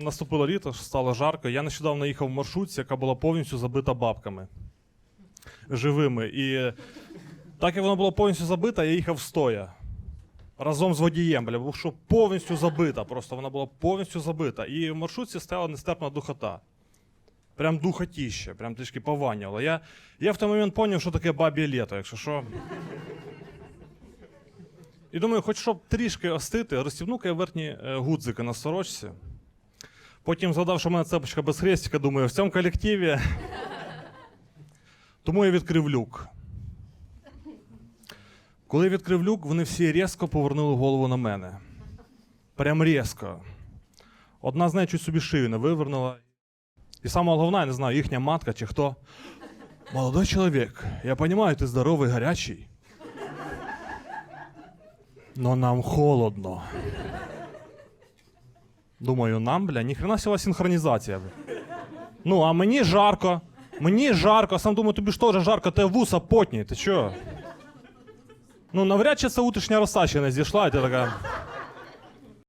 Наступило літо, стало жарко. Я нещодавно їхав в маршрутці, яка була повністю забита бабками живими. І так як воно було повністю забита, я їхав стоя. Разом з водієм, бля, бо що повністю забита. Просто вона була повністю забита. І в маршрутці стояла нестерпна духота. Прям духотіще, прям трішки пованняло. Я, я в той момент зрозумів, що таке баб'є літо, якщо що. І думаю, хоч щоб трішки остити, розстібну-ка я верхні е, гудзики на сорочці. Потім згадав, що в мене цепочка без хрестика, думаю, в цьому колективі. Тому я відкрив люк. Коли я відкрив люк, вони всі різко повернули голову на мене. Прям різко. Одна з них чуть собі шию не вивернула. І саме головне, я не знаю, їхня матка чи хто. Молодой чоловік, я розумію, ти здоровий, гарячий. Но нам холодно. Думаю, нам, бля, ніхрена сіла синхронізація. Бля. Ну, а мені жарко. Мені жарко, сам думаю, тобі ж теж жарко, ти вуса потні, ти чо? Ну, навряд чи це утрішня роса ще не зійшла, і така.